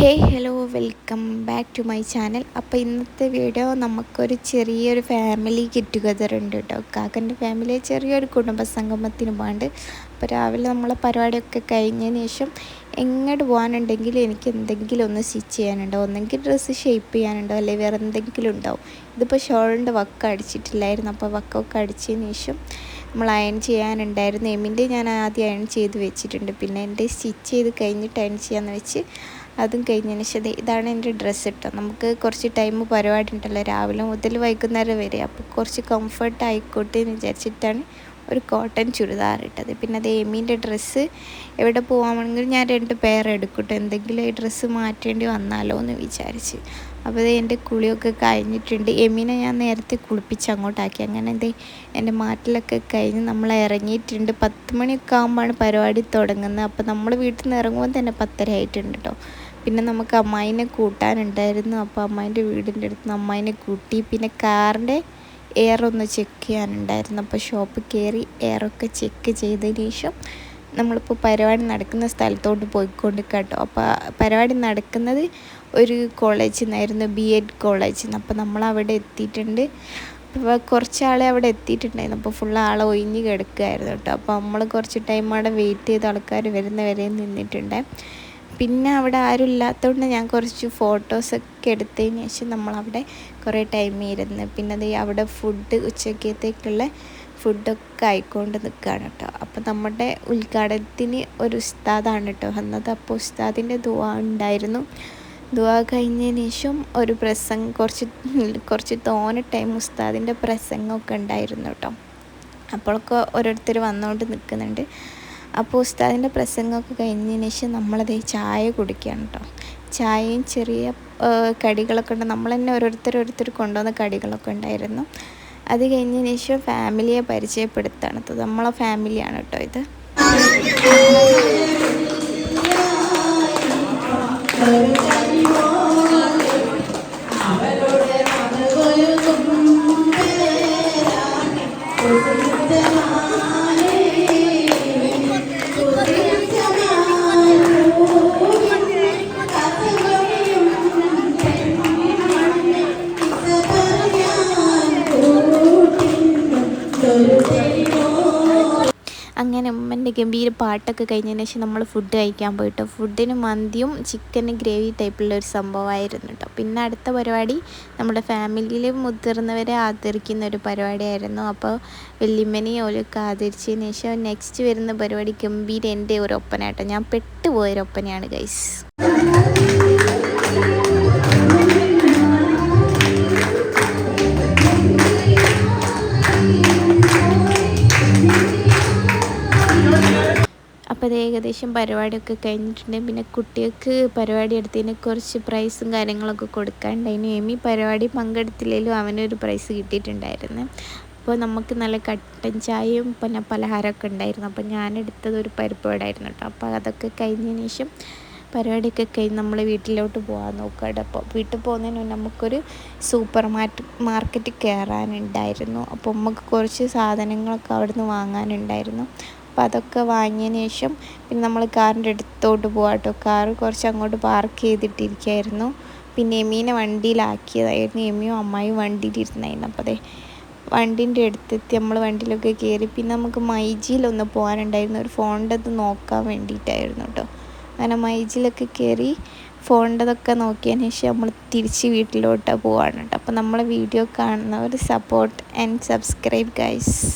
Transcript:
Hey hello welcome back to my channel. അപ്പോൾ ഇന്നത്തെ video നമുക്കൊരു ചെറിയൊരു ഫാമിലി ഗെറ്റ് ടുഗദർ ഉണ്ട് കേട്ടോ കാക്കന്റെ ഫാമിലി ചെറിയൊരു കുടുംബ സംഗമത്തിന് പോകാണ്ട് അപ്പോൾ രാവിലെ നമ്മളെ പരിപാടിയൊക്കെ കഴിഞ്ഞതിന് ശേഷം എങ്ങോട്ട് പോകാനുണ്ടെങ്കിൽ എനിക്ക് എന്തെങ്കിലും ഒന്ന് സ്റ്റിച്ച് ചെയ്യാനുണ്ടോ? ഒന്നെങ്കിൽ ഡ്രസ്സ് ഷേപ്പ് ചെയ്യാനുണ്ടോ? അല്ലെങ്കിൽ വേറെ എന്തെങ്കിലും ഉണ്ടാവും ഇതിപ്പോൾ ഷോളിന്റെ വക്ക് അടിച്ചിട്ടില്ലായിരുന്നു. അപ്പോൾ വക്കൊക്കെ അടിച്ചതിന് ശേഷം നമ്മൾ അയൺ ചെയ്യാനുണ്ടായിരുന്നു. എമ്മിന്റെ ഞാൻ ആദ്യം അയൺ ചെയ്ത് വെച്ചിട്ടുണ്ട്. പിന്നെ എന്റെ സ്റ്റിച്ച് ചെയ്ത് കഴിഞ്ഞിട്ട് അയൺ ചെയ്യാമെന്ന് വെച്ച് അതും കഴിഞ്ഞതിന് ശേഷം ഇതാണ് എന്റെ ഡ്രസ്സ് ഇട്ടോ നമുക്ക് കുറച്ച് ടൈം പരിപാടി ഉണ്ടല്ലോ രാവിലെ മുതൽ വൈകുന്നേരം വരെ. അപ്പോൾ കുറച്ച് കംഫർട്ട് ആയിക്കോട്ടെ എന്ന് വിചാരിച്ചിട്ടാണ് ഒരു കോട്ടൺ ചുരിദാർ ഇട്ടത്. പിന്നെ അത് എമീന്റെ ഡ്രസ്സ് എവിടെ പോകാമെങ്കിലും ഞാൻ രണ്ട് പേർ എടുക്കട്ടെ. എന്തെങ്കിലും ഈ ഡ്രസ്സ് മാറ്റേണ്ടി വന്നാലോ എന്ന് വിചാരിച്ച്. അപ്പോൾ ഇത് എന്റെ കുളിയൊക്കെ കഴിഞ്ഞിട്ടുണ്ട്. എമീനെ ഞാൻ നേരത്തെ കുളിപ്പിച്ച് അങ്ങോട്ടാക്കി. അങ്ങനെ എന്തേ എന്റെ മാറ്റിലൊക്കെ കഴിഞ്ഞ് നമ്മൾ ഇറങ്ങിയിട്ടുണ്ട്. പത്ത് മണിയൊക്കെ ആകുമ്പോഴാണ് പരിപാടി തുടങ്ങുന്നത്. അപ്പോൾ നമ്മൾ വീട്ടിൽ നിന്ന് ഇറങ്ങുമ്പോൾ തന്നെ പത്തര ആയിട്ടുണ്ട് കേട്ടോ പിന്നെ നമുക്ക് അമ്മായിനെ കൂട്ടാനുണ്ടായിരുന്നു. അപ്പോൾ അമ്മായിന്റെ വീടിന്റെ അടുത്ത് നിന്ന് അമ്മായിനെ കൂട്ടി. പിന്നെ കാറിന്റെ എയർ ഒന്ന് ചെക്ക് ചെയ്യാനുണ്ടായിരുന്നു. അപ്പോൾ ഷോപ്പ് കയറി എയറൊക്കെ ചെക്ക് ചെയ്തതിന് ശേഷം നമ്മളിപ്പോൾ പരിപാടി നടക്കുന്ന സ്ഥലത്തോട്ട് പോയിക്കൊണ്ട് കേട്ടോ. അപ്പോൾ പരിപാടി നടക്കുന്നത് ഒരു കോളേജിൽ നിന്നായിരുന്നു ബി എഡ് കോളേജിൽ നിന്ന്. അപ്പോൾ നമ്മൾ അവിടെ എത്തിയിട്ടുണ്ട്. അപ്പോൾ കുറച്ച് ആളെ അവിടെ എത്തിയിട്ടുണ്ടായിരുന്നു. അപ്പോൾ ഫുൾ ആളെ ഒഴിഞ്ഞ് കിടക്കുമായിരുന്നു കേട്ടോ. അപ്പോൾ നമ്മൾ കുറച്ച് ടൈം അവിടെ വെയിറ്റ് ചെയ്ത് ആൾക്കാർ വരുന്ന വരെ നിന്നിട്ടുണ്ട് പിന്നെ അവിടെ ആരും ഇല്ലാത്തതുകൊണ്ട് ഞാൻ കുറച്ച് ഫോട്ടോസൊക്കെ എടുത്തതിന് ശേഷം നമ്മളവിടെ കുറേ ടൈം ഇരുന്ന്. പിന്നെ അത് അവിടെ ഫുഡ് ഉച്ചക്കത്തേക്കുള്ള ഫുഡൊക്കെ ആയിക്കൊണ്ട് നിൽക്കുകയാണ് കേട്ടോ. അപ്പോൾ നമ്മുടെ ഉദ്ഘാടനത്തിന് ഒരു ഉസ്താദാണ് കേട്ടോ അന്നത് അപ്പോൾ ഉസ്താദിന്റെ ദുവാ ഉണ്ടായിരുന്നു. ദുവാ കഴിഞ്ഞതിന് ശേഷം ഒരു പ്രസംഗം കുറച്ച് കുറച്ച് തോന ടൈം ഉസ്താദിന്റെ പ്രസംഗമൊക്കെ ഉണ്ടായിരുന്നു കേട്ടോ. അപ്പോഴൊക്കെ ഓരോരുത്തർ വന്നുകൊണ്ട് നിൽക്കുന്നുണ്ട്. അപ്പോൾ ഉസ്താദിന്റെ പ്രസംഗമൊക്കെ കഴിഞ്ഞതിന് ശേഷം നമ്മളത് ചായ കുടിക്കുകയാണ് കേട്ടോ. ചായയും ചെറിയ കടികളൊക്കെ ഉണ്ട്. നമ്മൾ തന്നെ ഓരോരുത്തർ ഓരോരുത്തർ കൊണ്ടുവന്ന കടികളൊക്കെ ഉണ്ടായിരുന്നു. അത് കഴിഞ്ഞതിന് ശേഷം ഫാമിലിയെ പരിചയപ്പെടുത്താണ് നമ്മളെ ഫാമിലിയാണ് കേട്ടോ ഇത്. ഉമ്മന്റെ ഗംഭീര പാട്ടൊക്കെ കഴിഞ്ഞതിന് ശേഷം നമ്മൾ ഫുഡ് കഴിക്കാൻ പോയിട്ടോ ഫുഡിന് മന്തിയും ചിക്കൻ ഗ്രേവി ടൈപ്പുള്ള ഒരു സംഭവമായിരുന്നു കേട്ടോ. പിന്നെ അടുത്ത പരിപാടി നമ്മുടെ ഫാമിലിയിൽ മുതിർന്നവരെ ആദരിക്കുന്ന ഒരു പരിപാടിയായിരുന്നു. അപ്പോൾ വല്യമ്മനെയും ഓലൊക്കെ ആദരിച്ചതിന് ശേഷം നെക്സ്റ്റ് വരുന്ന പരിപാടി ഗംഭീര എന്റെ ഒരു ഒപ്പനാട്ടോ ഞാൻ പെട്ടുപോയൊരു ഒപ്പനയാണ് ഗൈസ് അത് ഏകദേശം പരിപാടിയൊക്കെ കഴിഞ്ഞിട്ടുണ്ട്. പിന്നെ കുട്ടികൾക്ക് പരിപാടി എടുത്തതിന് കുറച്ച് പ്രൈസും കാര്യങ്ങളൊക്കെ കൊടുക്കാനുണ്ടായിരുന്നു എമി പരിപാടി പങ്കെടുത്തില്ലെങ്കിലും അവനൊരു പ്രൈസ് കിട്ടിയിട്ടുണ്ടായിരുന്നു. അപ്പോൾ നമുക്ക് നല്ല കട്ടൻ ചായയും പിന്നെ പലഹാരമൊക്കെ ഉണ്ടായിരുന്നു. അപ്പോൾ ഞാനെടുത്തത് ഒരു പരിപ്പ് വടായിരുന്നു കേട്ടോ. അപ്പോൾ അതൊക്കെ കഴിഞ്ഞതിന് ശേഷം പരിപാടിയൊക്കെ കഴിഞ്ഞ് നമ്മൾ വീട്ടിലോട്ട് പോകാൻ നോക്കുകയാണ്. അപ്പോൾ വീട്ടിൽ പോകുന്നതിന് നമുക്കൊരു സൂപ്പർ മാർക്കറ്റ് മാർക്കറ്റ് കയറാനുണ്ടായിരുന്നു. അപ്പോൾ നമുക്ക് കുറച്ച് സാധനങ്ങളൊക്കെ അവിടെ നിന്ന് വാങ്ങാനുണ്ടായിരുന്നു. അപ്പോൾ അതൊക്കെ വാങ്ങിയതിന് ശേഷം പിന്നെ നമ്മൾ കാറിന്റെ അടുത്തോട്ട് പോകാം കേട്ടോ. കാറ് കുറച്ച് അങ്ങോട്ട് പാർക്ക് ചെയ്തിട്ടിരിക്കുകയായിരുന്നു പിന്നെ എമീനെ വണ്ടിയിലാക്കിയതായിരുന്നു. എമിയും അമ്മായും വണ്ടിയിലിരുന്നായിരുന്നു. അപ്പോൾ അതെ വണ്ടീന്റെ അടുത്തെത്തി നമ്മൾ വണ്ടിയിലൊക്കെ കയറി. പിന്നെ നമുക്ക് മൈജിയിലൊന്ന് പോകാനുണ്ടായിരുന്നു. ഒരു ഫോണിന്റെ അത് നോക്കാൻ വേണ്ടിയിട്ടായിരുന്നു കേട്ടോ. അങ്ങനെ മൈജിലൊക്കെ കയറി ഫോണിന്റെതൊക്കെ നോക്കിയതിന് ശേഷം നമ്മൾ തിരിച്ച് വീട്ടിലോട്ട് പോവാണ് അപ്പോൾ നമ്മളെ വീഡിയോ കാണുന്നവർ സപ്പോർട്ട് ആൻഡ് സബ്സ്ക്രൈബ് ഗൈസ്